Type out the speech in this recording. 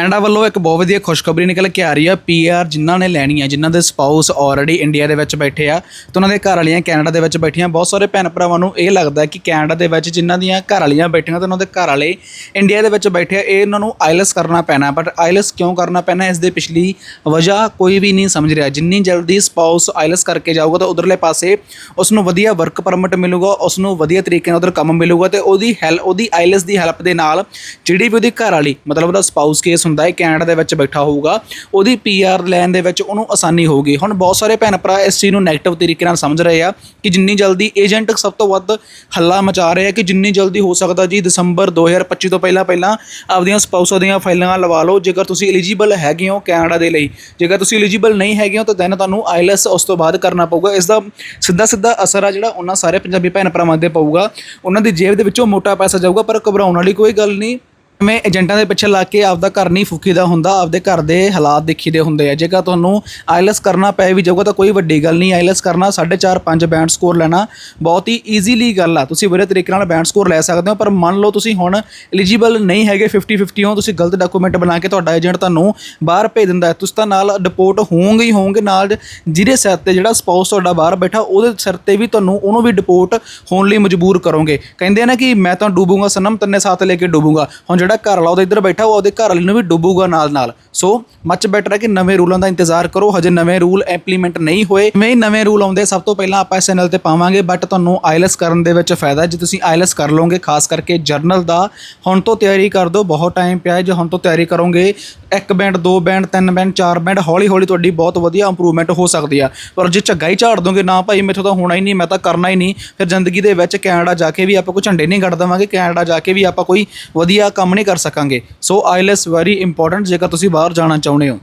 Canada ਵੱਲੋਂ ਇੱਕ ਬਹੁਤ ਵਧੀਆ ਖੁਸ਼ਖਬਰੀ ਨਿਕਲ ਕੇ ਆ ਰਹੀ ਆ। ਪੀਆਰ ਜਿਨ੍ਹਾਂ ਨੇ ਲੈਣੀ ਆ ਜਿਨ੍ਹਾਂ ਦੇ ਸਪਾਊਸ ਆਲਰੇਡੀ ਇੰਡੀਆ ਦੇ ਵਿੱਚ ਬੈਠੇ ਆ ਤੇ ਉਹਨਾਂ ਦੇ ਘਰ ਵਾਲੀਆਂ ਕੈਨੇਡਾ ਦੇ ਵਿੱਚ ਬੈਠੀਆਂ। ਬਹੁਤ ਸਾਰੇ ਭੈਣ ਭਰਾਵਾਂ ਨੂੰ ਇਹ ਲੱਗਦਾ ਕਿ ਕੈਨੇਡਾ ਦੇ ਵਿੱਚ ਜਿਨ੍ਹਾਂ ਦੀਆਂ ਘਰ ਵਾਲੀਆਂ ਬੈਠੀਆਂ ਤੇ ਉਹਨਾਂ ਦੇ ਘਰ ਵਾਲੇ ਇੰਡੀਆ ਦੇ ਵਿੱਚ ਬੈਠੇ ਆ, ਇਹ ਉਹਨਾਂ ਨੂੰ ਆਈਲਸ ਕਰਨਾ ਪੈਣਾ। ਬਟ ਆਈਲਸ ਕਿਉਂ ਕਰਨਾ ਪੈਣਾ? ਇਸ ਦੇ ਪਿਛਲੀ ਵਜ੍ਹਾ ਕੋਈ ਵੀ ਨਹੀਂ ਸਮਝ ਰਿਹਾ। ਜਿੰਨੀ ਜਲਦੀ ਸਪਾਊਸ ਆਈਲਸ ਕਰਕੇ ਜਾਊਗਾ ਤਾਂ ਉਧਰਲੇ ਪਾਸੇ ਉਸ ਨੂੰ ਵਧੀਆ ਵਰਕ ਪਰਮਿਟ ਮਿਲੂਗਾ ਉਸ ਨੂੰ ਵਧੀਆ ਤਰੀਕੇ ਨਾਲ ਉਧਰ ਕੰਮ ਮਿਲੂਗਾ ਤੇ ਉਹਦੀ ਹੈਲ ਉਹਦੀ ਆਈਲੈਸ ਦੀ ਹੈਲਪ ਦੇ ਨਾਲ ਜਿਹੜੀ ਵੀ ਉਹਦੀ ਘਰ ਵਾਲੀ, ਮਤਲਬ ਉਹਦਾ ਸਪਾਊਸ ਕੇਸ ਹੁੰਦਾ ਹੈ, ਕੈਨੇਡਾ ਦੇ ਵਿੱਚ ਬੈਠਾ ਹੋਊਗਾ, ਉਹਦੀ ਪੀਆਰ ਲੈਣ ਦੇ ਵਿੱਚ ਉਹਨੂੰ ਆਸਾਨੀ ਹੋਊਗੀ। ਹੁਣ ਬਹੁਤ ਸਾਰੇ ਭੈਣ ਭਰਾ ਇਸ ਚੀਜ਼ ਨੂੰ ਨੈਗੇਟਿਵ ਤਰੀਕੇ ਨਾਲ ਸਮਝ ਰਹੇ ਆ ਕਿ ਜਿੰਨੀ ਜਲਦੀ ਏਜੰਟ ਸਭ ਤੋਂ ਵੱਧ ਹੱਲਾ ਮਚਾ ਰਹੇ ਆ ਕਿ ਜਿੰਨੀ ਜਲਦੀ ਹੋ ਸਕਦਾ ਜੀ ਦਸੰਬਰ 2025 ਤੋਂ ਪਹਿਲਾਂ ਪਹਿਲਾਂ ਆਪਦੀਆਂ ਸਪਾਊਸਾਂ ਦੀਆਂ ਫਾਈਲਾਂ ਲਵਾ ਲਓ। ਜੇਕਰ ਤੁਸੀਂ ਐਲੀਜੀਬਲ ਹੈਗੇ ਹੋ ਕੈਨੇਡਾ ਦੇ ਲਈ, ਜੇਕਰ ਤੁਸੀਂ ਐਲੀਜੀਬਲ ਨਹੀਂ ਹੈਗੇ ਹੋ ਤਾਂ ਦੈਨ ਤੁਹਾਨੂੰ ਆਈਲੈਸ ਉਸ ਤੋਂ ਬਾਅਦ ਕਰਨਾ ਪਊਗਾ। ਇਸ ਦਾ ਸਿੱਧਾ ਸਿੱਧਾ ਅਸਰ ਆ ਜਿਹੜਾ ਉਹਨਾਂ ਸਾਰੇ ਪੰਜਾਬੀ ਭੈਣ ਭਰਾਵਾਂ ਦੇ ਪਊਗਾ। ਉਹਨਾਂ ਦੀ ਜੇਬ ਦੇ ਵਿੱਚੋਂ ਮੋਟਾ ਪੈਸਾ ਜਾਊਗਾ, ਪਰ ਘਬਰਾਉਣ ਵਾਲੀ ਕੋਈ ਗੱਲ ਨਹੀਂ। ਮੈਂ ਏਜੰਟਾਂ ਦੇ ਪਿੱਛੇ ਲੱਗ ਕੇ ਆਪਦਾ ਘਰ ਨਹੀਂ ਫੂਕੀਦਾ ਹੁੰਦਾ, ਆਪਦੇ ਘਰ ਦੇ ਹਾਲਾਤ ਦੇਖੀਦੇ ਹੁੰਦੇ ਆ। ਜੇਕਰ ਤੁਹਾਨੂੰ ਆਈਲੈਸ ਕਰਨਾ ਪਏ ਵੀ ਜਾਊਗਾ ਤਾਂ ਕੋਈ ਵੱਡੀ ਗੱਲ ਨਹੀਂ, ਆਈਲੈਸ ਕਰਨਾ 4.5 5 ਬੈਂਡ ਸਕੋਰ ਲੈਣਾ ਬਹੁਤ ਹੀ ਈਜ਼ੀਲੀ ਗੱਲ ਆ। ਤੁਸੀਂ ਵਧੀਆ ਤਰੀਕੇ ਨਾਲ ਬੈਂਡ ਸਕੋਰ ਲੈ ਸਕਦੇ ਹੋ, ਪਰ ਮੰਨ ਲਓ ਤੁਸੀਂ ਹੁਣ ਐਲੀਜੀਬਲ ਨਹੀਂ ਹੈਗੇ 50 50 ਹੋ, ਤੁਸੀਂ ਗਲਤ ਡਾਕੂਮੈਂਟ ਬਣਾ ਕੇ ਤੁਹਾਡਾ ਏਜੰਟ ਤੁਹਾਨੂੰ ਬਾਹਰ ਭੇਜ ਦਿੰਦਾ ਹੈ। ਤੁਸੀਂ ਤਾਂ ਨਾਲ ਡਿਪੋਰਟ ਹੋਵੋਗੇ ਹੀ ਹੋਵੋਗੇ, ਨਾਲ ਜਿਹਦੇ ਸਿਰ ਤੇ ਜਿਹੜਾ ਸਪਾਊਸ ਤੁਹਾਡਾ ਬਾਹਰ ਬੈਠਾ, ਉਹਦੇ ਸਿਰ ਤੇ ਵੀ ਤੁਹਾਨੂੰ ਉਹਨੂੰ ਵੀ ਡਿਪੋਰਟ ਹੋਣ ਲਈ ਮਜਬੂਰ ਕਰੋਗੇ। ਕਹਿੰਦੇ ਆ ਨਾ ਕਿ ਮੈਂ ਤਾਂ ਡੂਬੂਗਾ, ਸਨਮ ਤੰਨੇ ਸਾਥ ਲੈ ਕੇ ਡੂਬੂਗਾ। ਹੁਣ ਜਿਹੜਾ ਘਰ ਵਾਲਾ ਉਹਦੇ ਇੱਧਰ ਬੈਠਾ, ਉਹ ਉਹਦੇ ਘਰ ਵਾਲੇ ਨੂੰ ਵੀ ਡੁੱਬੂਗਾ ਨਾਲ ਨਾਲ ਸੋ ਮੱਚ ਬੈਟਰ ਹੈ ਕਿ ਨਵੇਂ ਰੂਲਾਂ ਦਾ ਇੰਤਜ਼ਾਰ ਕਰੋ। ਹਜੇ ਨਵੇਂ ਰੂਲ ਇੰਪਲੀਮੈਂਟ ਨਹੀਂ ਹੋਏ। ਜਿਵੇਂ ਨਵੇਂ ਰੂਲ ਆਉਂਦੇ, ਸਭ ਤੋਂ ਪਹਿਲਾਂ ਆਪਾਂ ਇਸ ਚੈਨਲ ਤੇ ਪਾਵਾਂਗੇ ਬਟ ਤੁਹਾਨੂੰ ਆਈਲੈਸ ਕਰਨ ਦੇ ਵਿੱਚ ਫਾਇਦਾ ਜੇ ਤੁਸੀਂ ਆਈਲੈਸ ਕਰ ਲਓਗੇ, ਖਾਸ ਕਰਕੇ ਜਰਨਲ ਦਾ, ਹੁਣ ਤੋਂ ਤਿਆਰੀ ਕਰ ਦਿਓ। ਬਹੁਤ ਟਾਈਮ ਪਿਆ ਹੈ, ਜੇ ਹੁਣ ਤੋਂ ਤਿਆਰੀ ਕਰੋਗੇ ਇੱਕ ਬੈਂਡ ਦੋ ਬੈਂਡ ਤਿੰਨ ਬੈਂਡ ਚਾਰ ਬੈਂਡ ਹੌਲੀ ਹੌਲੀ ਤੁਹਾਡੀ ਬਹੁਤ ਵਧੀਆ ਇੰਪਰੂਵਮੈਂਟ ਹੋ ਸਕਦੀ ਆ। ਪਰ ਜੇ ਝੱਗਾ ਹੀ ਝਾੜ ਦੋਗੇ, ਨਾ ਭਾਈ ਮੇਥੋਂ ਤਾਂ ਹੋਣਾ ਹੀ ਨਹੀਂ, ਮੈਂ ਤਾਂ ਕਰਨਾ ਹੀ ਨਹੀਂ। ਫਿਰ ਜ਼ਿੰਦਗੀ ਦੇ ਵਿੱਚ ਕੈਨੇਡਾ ਜਾ ਕੇ ਵੀ ਆਪਾਂ ਕੋਈ ਝੰਡੇ ਨਹੀਂ ਗੱਡ ਦੇਵਾਂਗੇ ਕੈਨੇਡਾ ਜਾ ਕੇ ਵੀ ਆਪਾਂ ਕੋਈ ਵਧੀਆ ਕੰਮ ਨਹੀਂ ਕਰ ਸਕਾਂਗੇ। ਸੋ ਆਈਲੈਸ ਵੈਰੀ ਇੰਪੋਰਟੈਂਟ ਜੇਕਰ ਤੁਸੀਂ ਬਾਹਰ ਜਾਣਾ ਚਾਹੁੰਦੇ ਹੋ।